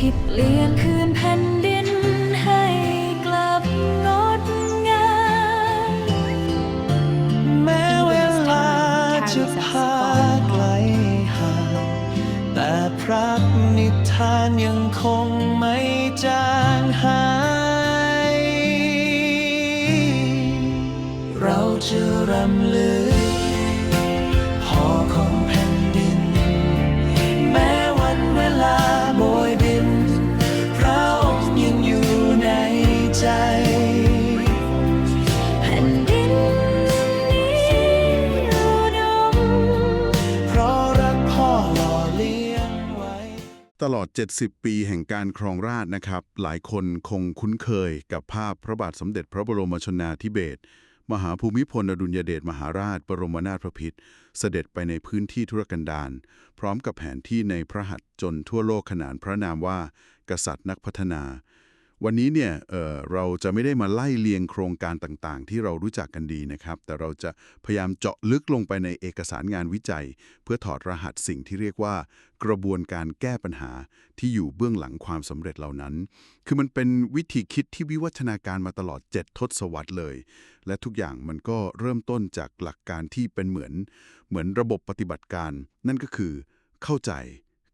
ที่เปลี่ยนคือ ตลอด 70 ปีแห่งการครองราชนะครับ หลายคนคงคุ้นเคยกับภาพพระบาทสมเด็จพระบรมชนนาธิเบศรมหาภูมิพลอดุลยเดชมหาราช บรมนาถพพิตรเสด็จไปในพื้นที่ธุรกันดารพร้อมกับแผนที่ในพระหัตถ์จนทั่วโลกขนานพระนามว่า กษัตริย์นักพัฒนา วันนี้เนี่ยเออเราจะไม่ได้มาไล่เลียงโครงการต่างๆ ที่เรารู้จักกันดีนะครับ แต่เราจะพยายามเจาะลึกลงไปในเอกสารงานวิจัย เพื่อถอดรหัสสิ่งที่เรียกว่า กระบวนการแก้ปัญหาที่อยู่เบื้องหลังความสำเร็จเหล่านั้น คือมันเป็นวิธีคิดที่วิวัฒนาการมาตลอด 7 ทศวรรษเลย และทุกอย่างมันก็เริ่มต้นจากหลักการที่เป็นเหมือน เหมือนระบบปฏิบัติการ นั่นก็คือ เข้าใจ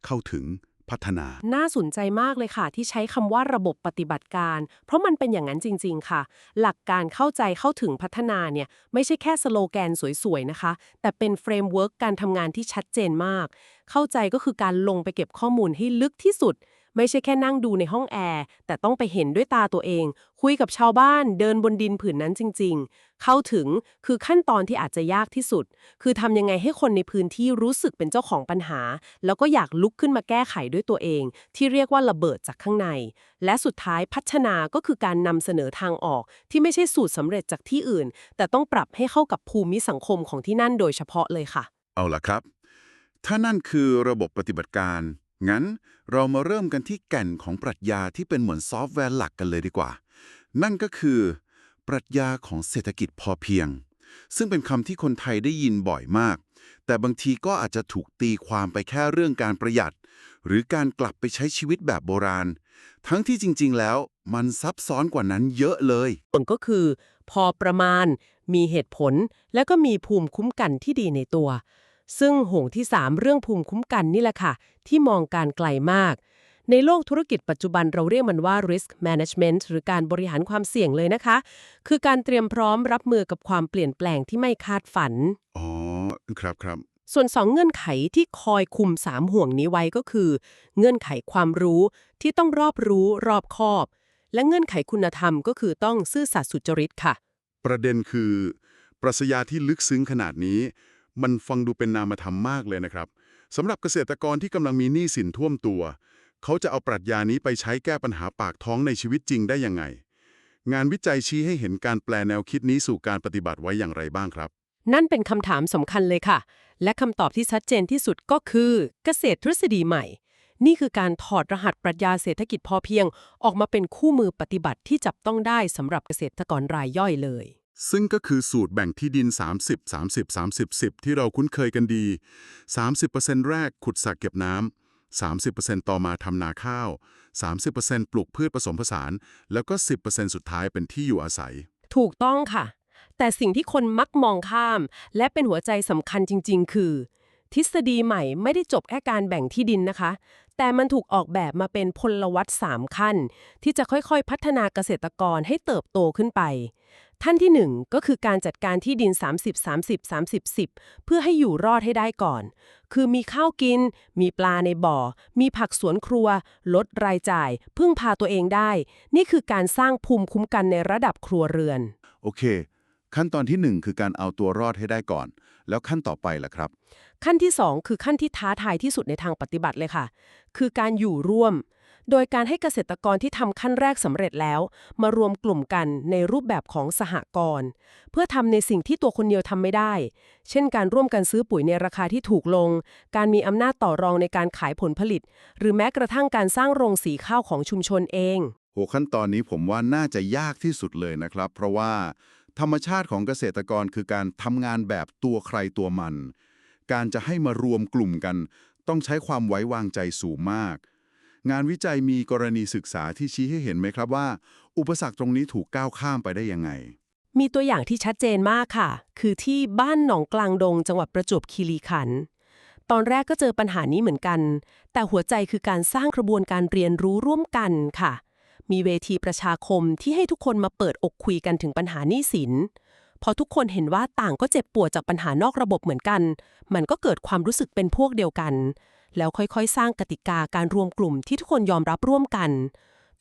เข้าถึง พัฒนา น่าสนใจมากเลยค่ะ ที่ใช้คำว่าระบบปฏิบัติการ เพราะมันเป็นอย่างนั้นจริง ๆ ค่ะ หลักการเข้าใจเข้าถึงพัฒนาเนี่ย ไม่ใช่แค่สโลแกนสวย ๆ นะคะ แต่เป็นเฟรมเวิร์กการทำงานที่ชัดเจนมาก เข้าใจก็คือการลงไปเก็บข้อมูลให้ลึกที่สุด ไม่ใช่แค่นั่งดูในห้องแอร์ แต่ต้องไปเห็นด้วยตาตัวเอง คุยกับชาวบ้านเดินบนดินผืนนั้นจริง ๆ เข้าถึงคือขั้นตอนที่อาจจะยากที่สุด คือทำยังไงให้คนในพื้นที่รู้สึกเป็นเจ้าของปัญหา แล้วก็อยากลุกขึ้นมาแก้ไขด้วยตัวเอง ที่เรียกว่าระเบิดจากข้างใน และสุดท้ายพัฒนาก็คือการนำเสนอทางออก ที่ไม่ใช่สูตรสำเร็จจากที่อื่น แต่ต้องปรับให้เข้ากับภูมิสังคมของที่นั่นโดยเฉพาะเลยค่ะ เอาล่ะครับ ถ้านั่นคือระบบปฏิบัติการ งั้นเรามาเริ่มกันที่แก่นของปรัชญาที่เป็นเหมือนซอฟต์แวร์หลักกันเลยดีกว่า นั่นก็คือ ปรัชญาของเศรษฐกิจพอเพียง ซึ่งเป็นคำที่คนไทยได้ยินบ่อยมาก แต่บางทีก็อาจจะถูกตีความไปแค่เรื่องการประหยัด หรือการกลับไปใช้ชีวิตแบบโบราณ ทั้งที่จริง ๆ แล้วมันซับซ้อนกว่านั้นเยอะเลยผลก็คือ พอประมาณ มีเหตุผล และก็มีภูมิคุ้มกันที่ดีในตัว ซึ่งหงที่ 3 เรื่องภูมิคุ้มกันนี่แหละค่ะ ที่มองการไกลมาก ในโลกธุรกิจปัจจุบันเราเรียกมันว่า risk management หรือการบริหารความเสี่ยงเลยนะคะ คือการเตรียมพร้อมรับมือกับความเปลี่ยนแปลงที่ไม่คาดฝัน อ๋อ ครับครับส่วนสองเงื่อนไขที่คอยคุมสามห่วงนี้ไว้ก็คือ เงื่อนไขความรู้ที่ต้องรอบรู้รอบคอบ และเงื่อนไขคุณธรรมก็คือต้องซื่อสัตย์สุจริตค่ะ ประเด็นคือ ปรัชญาที่ลึกซึ้งขนาดนี้ มันฟังดูเป็นนามธรรมมากเลยนะครับสำหรับเกษตรกรที่กำลังมีหนี้สินท่วมตัว เขาจะเอาปรัชญานี้ไปใช้แก้ปัญหาปากท้องในชีวิตจริงได้ยังไง งานวิจัยชี้ให้เห็นการแปลแนวคิดนี้สู่การปฏิบัติไว้อย่างไรบ้างครับ นั่นเป็นคำถามสำคัญเลยค่ะ และคำตอบที่ชัดเจนที่สุดก็คือ เกษตรทฤษฎีใหม่ นี่คือการถอดรหัสปรัชญาเศรษฐกิจพอเพียง ออกมาเป็นคู่มือปฏิบัติที่จับต้องได้สำหรับเกษตรกรรายย่อยเลย ซึ่งก็คือสูตรแบ่งที่ดิน 30 30 30 10 ที่เราคุ้นเคยกันดี 30%แรกขุดสระเก็บน้ำ30%ต่อมาทำนาข้าว 30%ปลูกพืชผสมผสาน แล้วก็ 10%สุดท้ายเป็นที่อยู่อาศัย ถูกต้องค่ะ แต่สิ่งที่คนมักมองข้าม และเป็นหัวใจสำคัญจริง ๆ คือ ทฤษฎีใหม่ไม่ได้จบแค่การแบ่งที่ดินนะคะ แต่มันถูกออกแบบมาเป็นพลวัต3ขั้น ที่จะค่อยๆ พัฒนาเกษตรกรให้เติบโตขึ้นไป ท่านที่ 1 ก็คือการจัดการที่ดิน 30 30 30 10 เพื่อให้อยู่รอดให้ได้ก่อน คือมีข้าวกิน มีปลาในบ่อ มีผักสวนครัว ลดรายจ่าย พึ่งพาตัวเองได้ นี่คือการสร้างภูมิคุ้มกันในระดับครัวเรือน โอเค ขั้นตอนที่ 1 คือการเอาตัวรอดให้ได้ก่อน แล้วขั้นต่อไปล่ะครับ ขั้นที่ 2 คือขั้นที่ท้าทายที่สุดในทางปฏิบัติเลยค่ะ คือการอยู่ร่วม โดยการให้เกษตรกรที่ทำขั้นแรกสำเร็จแล้ว มารวมกลุ่มกันในรูปแบบของสหกรณ์เพื่อทำในสิ่งที่ตัวคนเดียวทำไม่ได้ เช่น การร่วมกันซื้อปุ๋ยในราคาที่ถูกลง การมีอำนาจต่อรองในการขายผลผลิต หรือแม้กระทั่งการสร้างโรงสีข้าวของชุมชนเองหัวขั้นตอนนี้ผมว่าน่าจะยากที่สุดเลยนะครับ เพราะว่าธรรมชาติของเกษตรกรคือการทำงานแบบตัวใครตัวมัน การจะให้มารวมกลุ่มกัน ต้องใช้ความไว้วางใจสูงมาก งานวิจัยมีกรณีศึกษาที่ชี้ให้เห็นไหมครับว่า อุปสรรคตรงนี้ถูกก้าวข้ามไปได้ยังไง มีตัวอย่างที่ชัดเจนมากค่ะ คือที่บ้านหนองกลางดง จังหวัดประจวบคีรีขันธ์ตอนแรกก็เจอปัญหานี้เหมือนกัน แต่หัวใจคือการสร้างกระบวนการเรียนรู้ร่วมกันค่ะ มีเวทีประชาคมที่ให้ทุกคนมาเปิดอกคุยกันถึงปัญหานี้สิน พอทุกคนเห็นว่าต่างก็เจ็บปวดจากปัญหานอกระบบเหมือนกัน มันก็เกิดความรู้สึกเป็นพวกเดียวกัน แล้วค่อยๆ สร้างกติกาการรวมกลุ่มที่ทุกคนยอมรับร่วมกัน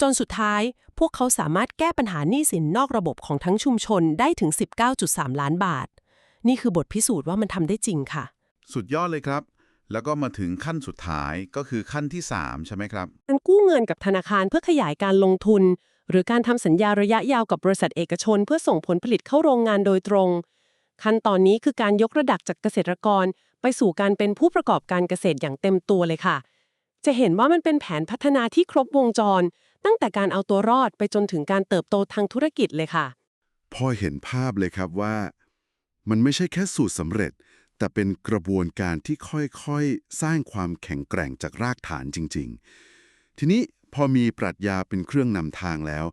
จนสุดท้ายพวกเขาสามารถแก้ปัญหาหนี้สินนอกระบบของทั้งชุมชนได้ถึง 19.3 ล้านบาท นี่คือบทพิสูจน์ว่ามันทำได้จริงค่ะ สุดยอดเลยครับ แล้วก็มาถึงขั้นสุดท้ายก็คือขั้นที่ 3 ใช่ไหมครับการกู้เงินกับธนาคารเพื่อขยายการลงทุน หรือการทำสัญญาระยะยาวกับบริษัทเอกชน เพื่อส่งผลผลิตเข้าโรงงานโดยตรงขั้นตอนนี้คือการยกระดับจากเกษตรกร ไปสู่การเป็นผู้ประกอบการเกษตรอย่างเต็มตัวเลยค่ะ จะเห็นว่ามันเป็นแผนพัฒนาที่ครบวงจร ตั้งแต่การเอาตัวรอดไปจนถึงการเติบโตทางธุรกิจเลยค่ะ พอเห็นภาพเลยครับว่า มันไม่ใช่แค่สูตรสำเร็จ แต่เป็นกระบวนการที่ค่อยๆ สร้างความแข็งแกร่งจากรากฐานจริง ๆ ทีนี้พอมีปรัชญาเป็นเครื่องนำทางแล้ว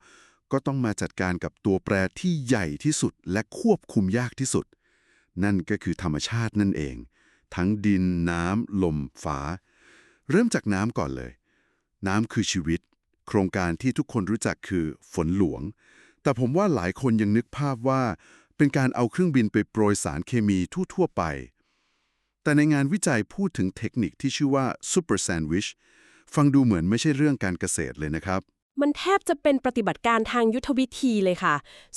ก็ต้องมาจัดการกับตัวแปรที่ใหญ่ที่สุดและควบคุมยากที่สุด นั่นก็คือธรรมชาตินั่นเอง ทั้งดินน้ำลมฟ้าเริ่มจากน้ำก่อนเลย น้ำคือชีวิต โครงการที่ทุกคนรู้จักคือฝนหลวง แต่ผมว่าหลายคนยังนึกภาพว่าเป็นการเอาเครื่องบินไปโปรยสารเคมีทั่วๆไป แต่ในงานวิจัยพูดถึงเทคนิคที่ชื่อว่า Super Sandwich ฟังดูเหมือนไม่ใช่เรื่องการเกษตรเลยนะครับ มันแทบจะเป็นปฏิบัติการทางยุทธวิธีเลยค่ะ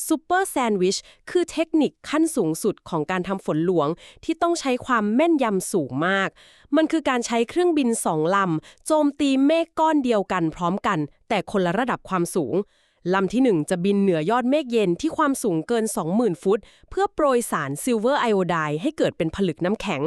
Super Sandwich คือเทคนิคขั้นสูงสุดของการทำฝนหลวง ที่ต้องใช้ความแม่นยำสูงมาก มันคือการใช้เครื่องบินสองลำ โจมตีเมฆก้อนเดียวกันพร้อมกัน แต่คนละระดับความสูงลำที่ 1 จะบินเหนือยอดเมฆเย็นที่ความสูงเกิน 20,000 ฟุต เพื่อโปรยสารซิลเวอร์ไอโอไดให้เกิดเป็นผลึกน้ำแข็ง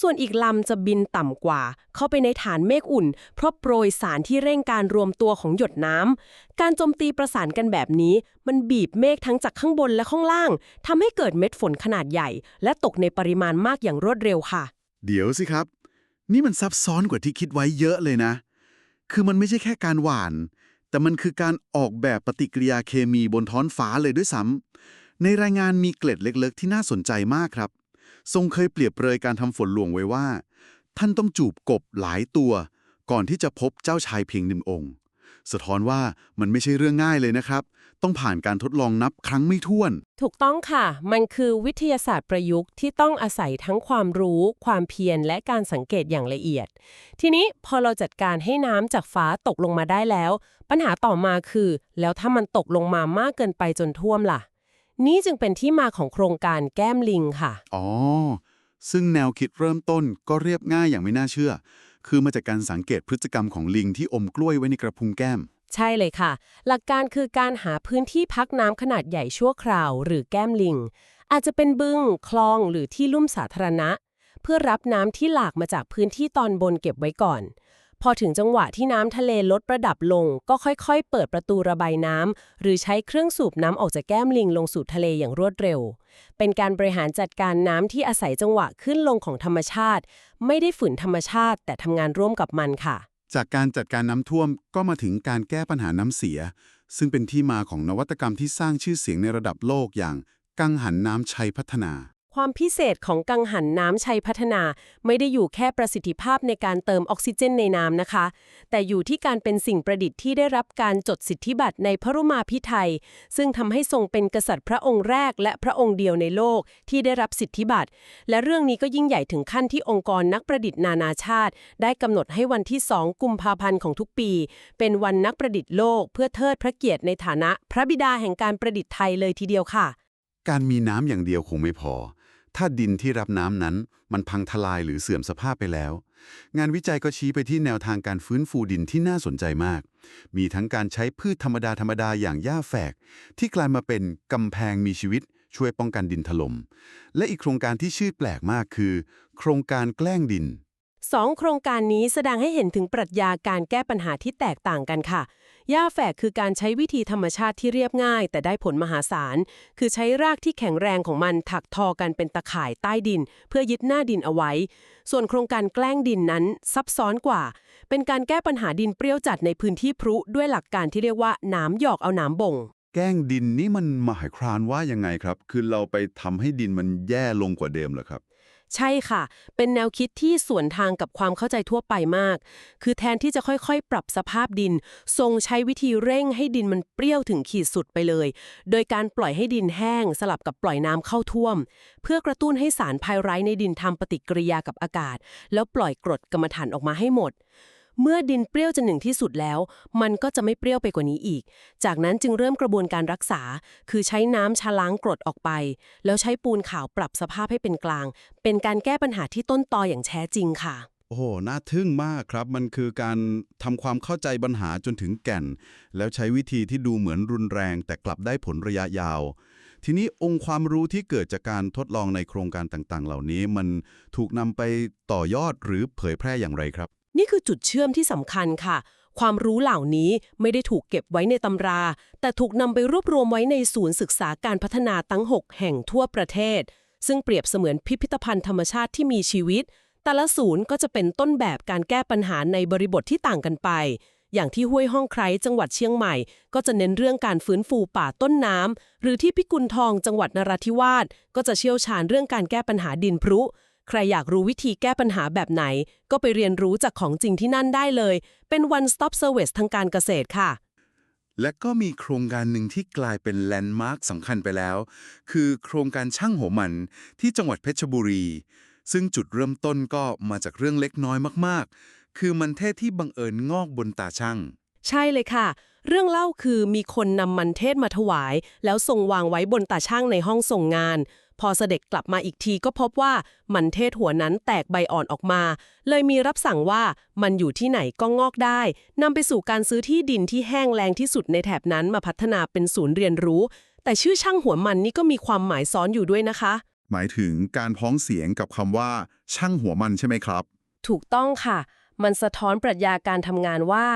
ส่วนอีกลำจะบินต่ำกว่า เข้าไปในฐานเมฆอุ่น เพราะโปรยสารที่เร่งการรวมตัวของหยดน้ำ การโจมตีประสานกันแบบนี้ มันบีบเมฆทั้งจากข้างบนและข้างล่างทำให้เกิดเม็ดฝนขนาดใหญ่ และตกในปริมาณมากอย่างรวดเร็วค่ะ เดี๋ยวสิครับ นี่มันซับซ้อนกว่าที่คิดไว้เยอะเลยนะ คือมันไม่ใช่แค่การหวาน แต่มันคือการออกแบบปฏิกิริยาเคมีบนท้องฟ้าเลยด้วยซ้ำในรายงานมีเกล็ดเล็ก ๆ ที่น่าสนใจมากครับ ทรงเคยเปรียบเปรยการทำฝนหลวงไว้ว่า ท่านต้องจูบกบหลายตัว ก่อนที่จะพบเจ้าชายเพียงหนึ่งองค์ สะท้อนว่ามันไม่ใช่เรื่องง่ายเลยนะครับ ต้องผ่านการทดลองนับครั้งไม่ถ้วน ถูกต้องค่ะ มันคือวิทยาศาสตร์ประยุกต์ที่ต้องอาศัยทั้งความรู้ ความเพียรและการสังเกตอย่างละเอียด ทีนี้พอเราจัดการให้น้ำจากฟ้าตกลงมาได้แล้ว ปัญหาต่อมาคือ แล้วถ้ามันตกลงมามากเกินไปจนท่วมล่ะ นี่จึงเป็นที่มาของโครงการแก้มลิงค่ะ อ๋อ ซึ่งแนวคิดเริ่มต้นก็เรียบง่ายอย่างไม่น่าเชื่อ คือมาจากการสังเกตพฤติกรรมของลิงที่อมกล้วยไว้ในกระพุ้งแก้ม ใช่เลยค่ะ หลักการคือการหาพื้นที่พักน้ำขนาดใหญ่ชั่วคราว หรือแก้มลิง อาจจะเป็นบึง คลองหรือที่ลุ่มสาธารณะ เพื่อรับน้ำที่หลากมาจากพื้นที่ตอนบนเก็บไว้ก่อน พอถึงจังหวะที่น้ำทะเลลดระดับลง ก็ค่อยๆ เปิดประตูระบายน้ำหรือใช้เครื่องสูบน้ำออกจากแก้มลิงลงสู่ทะเลอย่างรวดเร็ว เป็นการบริหารจัดการน้ำที่อาศัยจังหวะขึ้นลงของธรรมชาติ ไม่ได้ฝืนธรรมชาติ แต่ทำงานร่วมกับมันค่ะ จากการจัดการน้ำท่วมก็มาถึงการแก้ปัญหาน้ำเสีย ซึ่งเป็นที่มาของนวัตกรรมที่สร้างชื่อเสียงในระดับโลกอย่างกังหันน้ำชัยพัฒนา ความพิเศษของกังหันน้ำชัยพัฒนา ไม่ได้อยู่แค่ประสิทธิภาพในการเติมออกซิเจนในน้ำนะคะ แต่อยู่ที่การเป็นสิ่งประดิษฐ์ที่ได้รับการจดสิทธิบัตรในพระรุมาพิไทย ซึ่งทำให้ทรงเป็นกษัตริย์พระองค์แรก และพระองค์เดียวในโลกที่ได้รับสิทธิบัตร และเรื่องนี้ก็ยิ่งใหญ่ถึงขั้นที่องค์กรนักประดิษฐ์นานาชาติ ได้กำหนดให้วันที่ 2 กุมภาพันธ์ของทุกปี เป็นวันนักประดิษฐ์โลก เพื่อเทิดพระเกียรติในฐานะ พระบิดาแห่งการประดิษฐ์ไทยเลยทีเดียวค่ะ การมีน้ำอย่างเดียวคงไม่พอ ถ้าดินที่รับน้ำนั้น มันพังทลายหรือเสื่อมสภาพไปแล้ว งานวิจัยก็ชี้ไปที่แนวทางการฟื้นฟูดินที่น่าสนใจมาก มีทั้งการใช้พืชธรรมดาธรรมดาอย่างหญ้าแฝก ที่กลายมาเป็นกำแพงมีชีวิต ช่วยป้องกันดินถล่มและอีกโครงการที่ชื่อแปลกมากคือ โครงการแกล้งดินสองโครงการนี้แสดงให้เห็นถึงปรัชญาการแก้ปัญหาที่แตกต่างกันค่ะ หญ้าแฝกคือการใช้วิธีธรรมชาติที่เรียบง่าย แต่ได้ผลมหาศาล คือใช้รากที่แข็งแรงของมันถักทอกันเป็นตะข่ายใต้ดิน เพื่อยึดหน้าดินเอาไว้ ส่วนโครงการแกล้งดินนั้นซับซ้อนกว่า เป็นการแก้ปัญหาดินเปรี้ยวจัดในพื้นที่พรุด้วยหลักการที่เรียกว่าน้ำหยอกเอาน้ำบ่ง แกล้งดินนี่มันหมายครานว่ายังไงครับ คือเราไปทำให้ดินมันแย่ลงกว่าเดิมเหรอครับ ใช่ค่ะ เป็นแนวคิดที่สวนทางกับความเข้าใจทั่วไปมาก คือแทนที่จะค่อยๆ ปรับสภาพดิน ทรงใช้วิธีเร่งให้ดินมันเปรี้ยวถึงขีดสุดไปเลย โดยการปล่อยให้ดินแห้ง สลับกับปล่อยน้ำเข้าท่วม เพื่อกระตุ้นให้สารพายไรต์ในดินทำปฏิกิริยากับอากาศ แล้วปล่อยกรดกรรมฐานออกมาให้หมด เมื่อดินเปรี้ยวจนถึงที่สุดแล้ว มันก็จะไม่เปรี้ยวไปกว่านี้อีก จากนั้นจึงเริ่มกระบวนการรักษา คือใช้น้ำชะล้างกรดออกไป แล้วใช้ปูนขาวปรับสภาพให้เป็นกลาง เป็นการแก้ปัญหาที่ต้นตออย่างแท้จริงค่ะ โอ้โห น่าทึ่งมากครับ มันคือการทำความเข้าใจปัญหาจนถึงแก่น แล้วใช้วิธีที่ดูเหมือนรุนแรง แต่กลับได้ผลระยะยาวทีนี้องค์ความรู้ที่เกิดจากการทดลองในโครงการต่างๆ เหล่านี้ มันถูกนำไปต่อยอดหรือเผยแพร่อย่างไรครับ นี่คือจุดเชื่อมที่สำคัญค่ะ ความรู้เหล่านี้ไม่ได้ถูกเก็บไว้ในตำรา แต่ถูกนำไปรวบรวมไว้ในศูนย์ศึกษาการพัฒนาตั้ง 6 แห่งทั่วประเทศ ซึ่งเปรียบเสมือนพิพิธภัณฑ์ธรรมชาติที่มีชีวิต แต่ละศูนย์ก็จะเป็นต้นแบบการแก้ปัญหาในบริบทที่ต่างกันไป อย่างที่ห้วยห้องไคร้จังหวัดเชียงใหม่ ก็จะเน้นเรื่องการฟื้นฟูป่าต้นน้ำหรือที่พิกุลทองจังหวัดนราธิวาสก็จะเชี่ยวชาญเรื่องการแก้ปัญหาดินพรุ ใครอยากรู้วิธีแก้ปัญหาแบบไหน ก็ไปเรียนรู้จากของจริงที่นั่นได้เลย เป็น one stop service ทางการเกษตรค่ะ และก็มีโครงการหนึ่งที่กลายเป็นแลนด์มาร์คสำคัญไปแล้ว คือโครงการช่างหัวมันที่จังหวัดเพชรบุรี ซึ่งจุดเริ่มต้นก็มาจากเรื่องเล็กน้อยมากๆ คือมันเทศที่บังเอิญงอกบนตาช่าง ใช่เลยค่ะ เรื่องเล่าคือมีคนนำมันเทศมาถวาย แล้วส่งวางไว้บนตาช่างในห้องส่งงาน พอเสด็จกลับมาอีกทีก็พบว่ามันเทศหัวนั้นแตกใบอ่อนออกมา เลยมีรับสั่งว่ามันอยู่ที่ไหนก็งอกได้นำไปสู่การซื้อที่ดินที่แห้งแล้งที่สุดในแถบนั้นมาพัฒนาเป็นศูนย์เรียนรู้ แต่ชื่อช่างหัวมันนี่ก็มีความหมายซ้อนอยู่ด้วยนะคะ หมายถึงการพ้องเสียงกับคำว่า ช่างหัวมันใช่ไหมครับ ถูกต้องค่ะ มันสะท้อนปรัชญาการทำงานว่า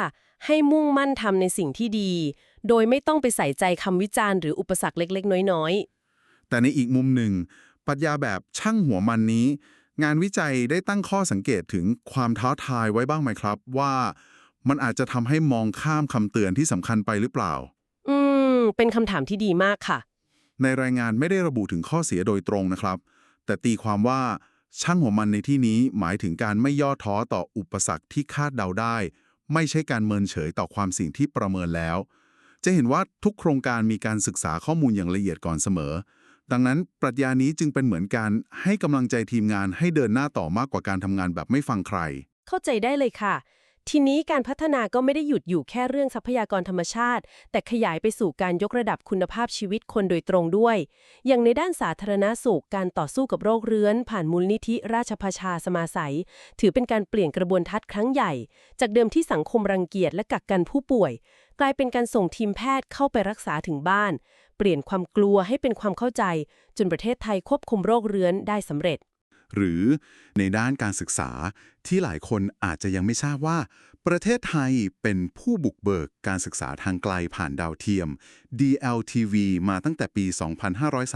ให้มุ่งมั่นทำในสิ่งที่ดี โดยไม่ต้องไปใส่ใจคำวิจารณ์หรืออุปสรรคเล็ก ๆ น้อย แต่ในอีกมุมหนึ่งปรัชญาแบบช่างหัวมันนี้ งานวิจัยได้ตั้งข้อสังเกตถึงความท้าทายไว้บ้างไหมครับ ว่ามันอาจจะทำให้มองข้ามคำเตือนที่สำคัญไปหรือเปล่าๆอืม เป็นคำถามที่ดีมากค่ะ ในรายงานไม่ได้ระบุถึงข้อเสียโดยตรงนะครับ แต่ตีความว่าช่างหัวมันในที่นี้หมายถึงการไม่ย่อท้อต่ออุปสรรคที่คาดเดาได้ ไม่ใช่การเมินเฉยต่อความสิ่งที่ประเมินแล้ว จะเห็นว่าทุกโครงการมีการศึกษาข้อมูลอย่างละเอียดก่อนเสมอ ดังนั้นปรัชญานี้จึงเป็นเหมือนการให้กำลังใจทีมงานให้เดินหน้าต่อมากกว่าการทำงานแบบไม่ฟังใคร เข้าใจได้เลยค่ะ ทีนี้การพัฒนาก็ไม่ได้หยุดอยู่แค่เรื่องทรัพยากรธรรมชาติ แต่ขยายไปสู่การยกระดับคุณภาพชีวิตคนโดยตรงด้วย อย่างในด้านสาธารณสุขการต่อสู้กับโรคเรื้อน ผ่านมูลนิธิราชพชาสมาสัย ถือเป็นการเปลี่ยนกระบวนทัศน์ครั้งใหญ่ จากเดิมที่สังคมรังเกียจและกักกันผู้ป่วย กลายเป็นการส่งทีมแพทย์เข้าไปรักษาถึงบ้าน เปลี่ยนความกลัวให้เป็นความเข้าใจ จนประเทศไทยควบคุมโรคเรื้อนได้สำเร็จ หรือในด้านการศึกษาที่หลายคนอาจจะยังไม่ทราบว่า ประเทศไทยเป็นผู้บุกเบิกการศึกษาทางไกลผ่านดาวเทียม DLTV มาตั้งแต่ปี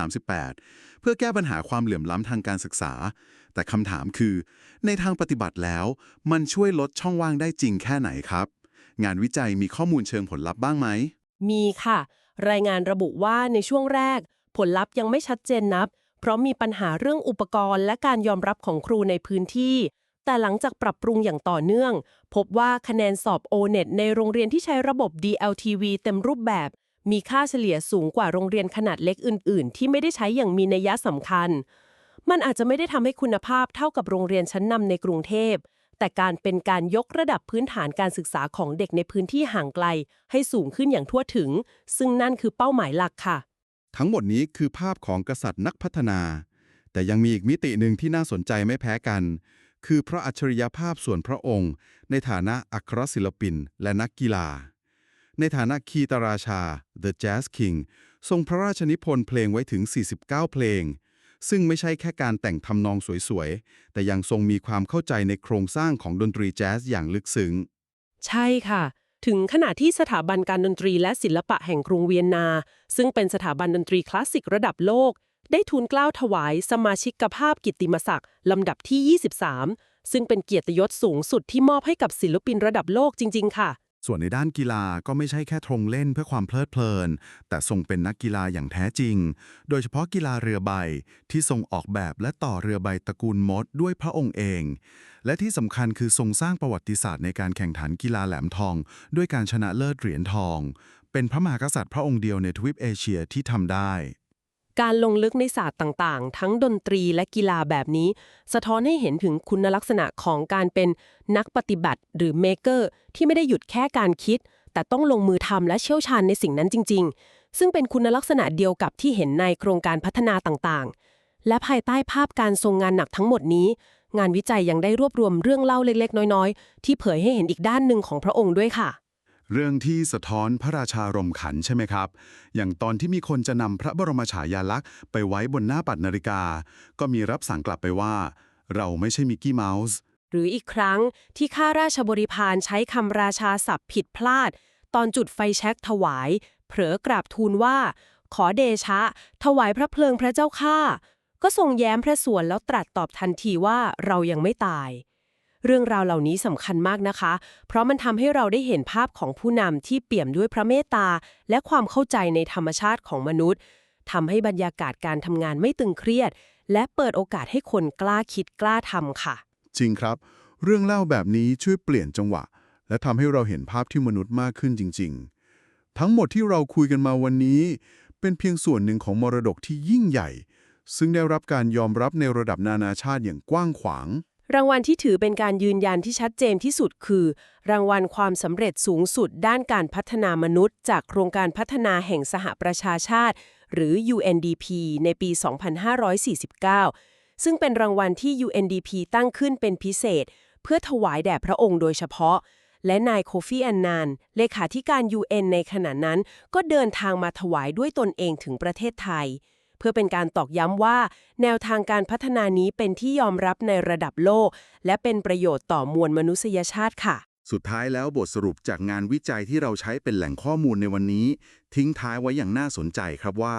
2538 เพื่อแก้ปัญหาความเหลื่อมล้ำทางการศึกษา แต่คำถามคือ ในทางปฏิบัติแล้ว มันช่วยลดช่องว่างได้จริงแค่ไหนครับ งานวิจัยมีข้อมูลเชิงผลลัพธ์บ้างไหม มีค่ะ รายงานระบุว่าในช่วงแรก ผลลัพธ์ยังไม่ชัดเจนนับ เพราะมีปัญหาเรื่องอุปกรณ์ และการยอมรับของครูในพื้นที่ แต่หลังจากปรับปรุงอย่างต่อเนื่อง พบว่าคะแนนสอบ O-NET ในโรงเรียนที่ใช้ระบบ DLTV เต็มรูปแบบ มีค่าเฉลี่ยสูงกว่าโรงเรียนขนาดเล็กอื่น ๆ ที่ไม่ได้ใช้อย่างมีนัยสำคัญ มันอาจจะไม่ได้ทำให้คุณภาพเท่ากับโรงเรียนชั้นนำในกรุงเทพ แต่การเป็นการยกระดับพื้นฐานการศึกษาของเด็กในพื้นที่ห่างไกล ให้สูงขึ้นอย่างทั่วถึง ซึ่งนั่นคือเป้าหมายหลักค่ะ ทั้งหมดนี้คือภาพของกษัตริย์นักพัฒนา แต่ยังมีอีกมิติหนึ่งที่น่าสนใจไม่แพ้กัน คือพระอัจฉริยภาพส่วนพระองค์ ในฐานะอัครศิลปิน และนักกีฬา ในฐานะคีตราชา The Jazz King ทรงพระราชนิพนธ์เพลงไว้ถึง 49 เพลง ซึ่งไม่ใช่แค่การแต่งทำนองสวยๆ แต่ยังทรงมีความเข้าใจในโครงสร้างของดนตรีแจ๊สอย่างลึกซึ้ง ใช่ค่ะ ถึงขณะที่สถาบันการดนตรีและศิลปะแห่งกรุงเวียนนา ซึ่งเป็นสถาบันดนตรีคลาสสิกระดับโลก ได้ทูลเกล้าถวายสมาชิกภาพกิตติมศักดิ์ลำดับที่ 23 ซึ่งเป็นเกียรติยศสูงสุดที่มอบให้กับศิลปินระดับโลกจริง ๆ ค่ะ ส่วนในด้านกีฬาก็ไม่ใช่แค่ทรงเล่นเพื่อความเพลิดเพลิน แต่ทรงเป็นนักกีฬาอย่างแท้จริง โดยเฉพาะกีฬาเรือใบ ที่ทรงออกแบบและต่อเรือใบตระกูลมดด้วยพระองค์เอง และที่สำคัญคือทรงสร้างประวัติศาสตร์ในการแข่งขันกีฬาแหลมทอง ด้วยการชนะเลิศเหรียญทอง เป็นพระมหากษัตริย์พระองค์เดียวในทวีปเอเชียที่ทำได้ การลงลึกในศาสตร์ต่างๆ ทั้งดนตรีและกีฬาแบบนี้ สะท้อนให้เห็นถึงคุณลักษณะของการเป็นนักปฏิบัติหรือเมเกอร์ที่ไม่ได้หยุดแค่การคิด แต่ต้องลงมือทำและเชี่ยวชาญในสิ่งนั้นจริง ๆ ซึ่งเป็นคุณลักษณะเดียวกับที่เห็นในโครงการพัฒนาต่างๆ และภายใต้ภาพการทรงงานหนักทั้งหมดนี้ งานวิจัยยังได้รวบรวมเรื่องเล่าเล็กๆ น้อยๆ ที่เผยให้เห็นอีกด้านหนึ่งของพระองค์ด้วยค่ะ เรื่องที่สะท้อนพระราชารมขันใช่ไหมครับ อย่างตอนที่มีคนจะนำพระบรมฉายาลักษณ์ไปไว้บนหน้าปัดนาฬิกา ก็มีรับสั่งกลับไปว่า เราไม่ใช่มิกกี้เมาส์ หรืออีกครั้งที่ข้าราชบริพารใช้คำราชาศัพท์ผิดพลาด ตอนจุดไฟแช็กถวาย เผลอกราบทูลว่า ขอเดชะ ถวายพระเพลิงพระเจ้าข้าก็ทรงแย้มพระสวนแล้วตรัสตอบทันทีว่าเรายังไม่ตาย เรื่องราวเหล่านี้สำคัญมากนะคะ เพราะมันทำให้เราได้เห็นภาพของผู้นำที่เปี่ยมด้วยพระเมตตา และความเข้าใจในธรรมชาติของมนุษย์ทำให้บรรยากาศการทำงานไม่ตึงเครียด และเปิดโอกาสให้คนกล้าคิดกล้าทำค่ะ จริงครับ เรื่องเล่าแบบนี้ช่วยเปลี่ยนจังหวะ และทำให้เราเห็นภาพที่มนุษย์มากขึ้นจริง ๆ ทั้งหมดที่เราคุยกันมาวันนี้ เป็นเพียงส่วนหนึ่งของมรดกที่ยิ่งใหญ่ ซึ่งได้รับการยอมรับในระดับนานาชาติอย่างกว้างขวาง รางวัลที่ถือเป็นการยืนยันที่ชัดเจนที่สุดคือ รางวัลความสำเร็จสูงสุดด้านการพัฒนามนุษย์ จากโครงการพัฒนาแห่งสหประชาชาติ หรือ UNDP ในปี 2549 ซึ่งเป็นรางวัลที่ UNDP ตั้งขึ้นเป็นพิเศษ เพื่อถวายแด่พระองค์โดยเฉพาะ และนายโคฟีอันนาน เลขาธิการ UN ในขณะนั้น ก็เดินทางมาถวายด้วยตนเองถึงประเทศไทย เพื่อเป็นการตอกย้ำว่า แนวทางการพัฒนานี้เป็นที่ยอมรับในระดับโลก และเป็นประโยชน์ต่อมวลมนุษยชาติค่ะ สุดท้ายแล้วบทสรุปจากงานวิจัยที่เราใช้เป็นแหล่งข้อมูลในวันนี้ ทิ้งท้ายไว้อย่างน่าสนใจครับว่า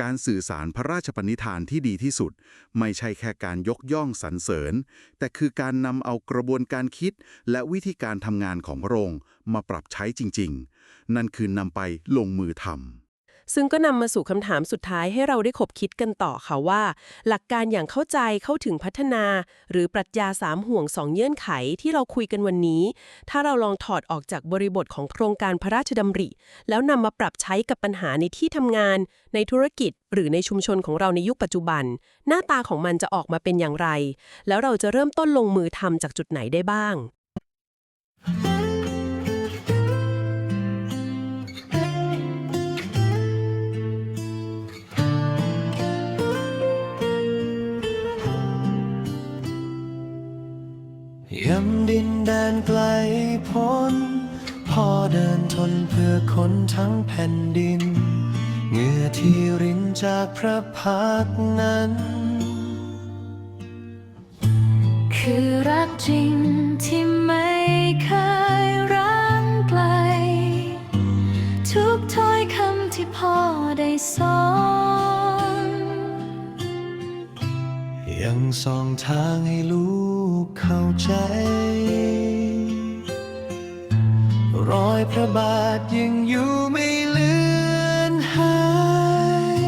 การสื่อสารพระราชปณิธานที่ดีที่สุด ไม่ใช่แค่การยกย่องสรรเสริญ แต่คือการนำเอากระบวนการคิด และวิธีการทำงานของพระองค์มาปรับใช้จริง ๆ นั่นคือนำไปลงมือทำ ซึ่งก็นำมาสู่คำถามสุดท้ายให้เราได้ขบคิดกันต่อค่ะว่า หลักการอย่างเข้าใจเข้าถึงพัฒนา หรือปรัชญาสามห่วงสองเงื่อนไขที่เราคุยกันวันนี้ ถ้าเราลองถอดออกจากบริบทของโครงการพระราชดำริ แล้วนำมาปรับใช้กับปัญหาในที่ทำงาน ในธุรกิจ หรือในชุมชนของเราในยุคปัจจุบัน หน้าตาของมันจะออกมาเป็นอย่างไร แล้วเราจะเริ่มต้นลงมือทำจากจุดไหนได้บ้าง ย้ำดินแดนไกลพ้นพ่อเดินทนเพื่อคนทั้งแผ่นดินเหงื่อที่รินจากพระพักนั้น คือรักจริงที่ไม่เคยร้างไกล ทุกถ้อยคำที่พ่อได้สอนยังส่องทางให้ลูก เข้าใจ รอยพระบาทยังอยู่ไม่เลือนหาย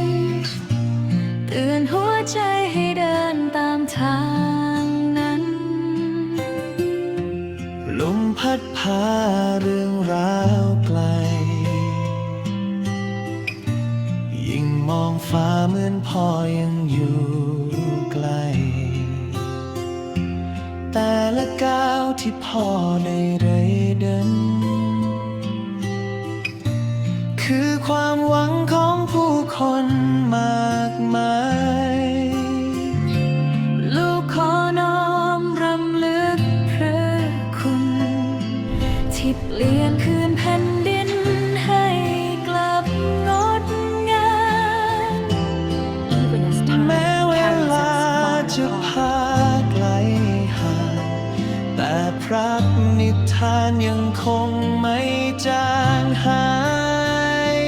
เตือนหัวใจให้เดินตามทางนั้น ลมพัดพาเรื่องราวไกล ยิ่งมองฟ้าเหมือนพ่อยัง ที่พ่อได้เรยเดินคือความหวังของผู้คนานยังคงไม่จางหาย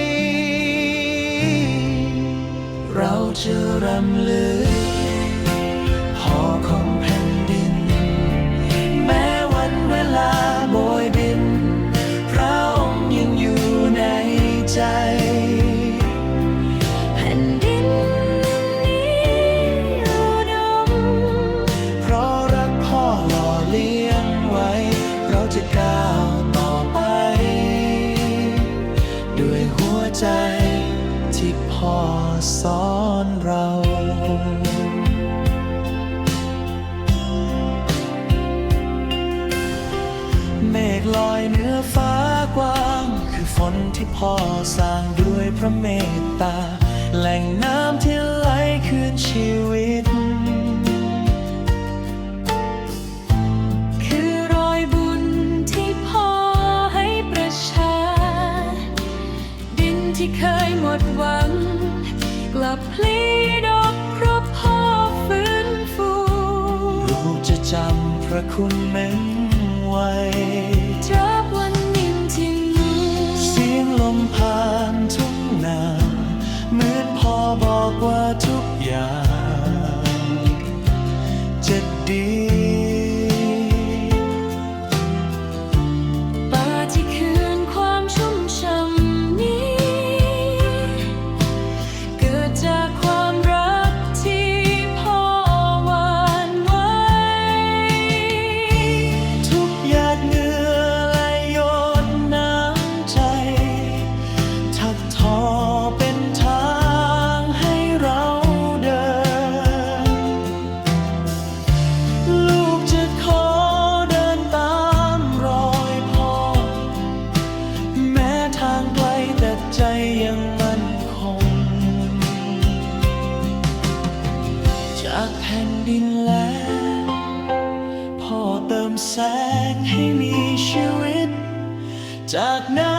เราจะรำ ฝนที่พ่อสร้างด้วยพระเมตตา แหล่งน้ำที่ไหลคืนชีวิต คือรอยบุญที่พ่อให้ประชา ดินที่เคยหมดหวัง กลับพลีดอกเพราะพ่อฟื้นฟู ลูกจะจำพระคุณเม้นไว้ บอกว่าทุกอย่างจะดี จากแผ่นดินแล้วพ่อเติมแสงให้มีชีวิต จากนั้น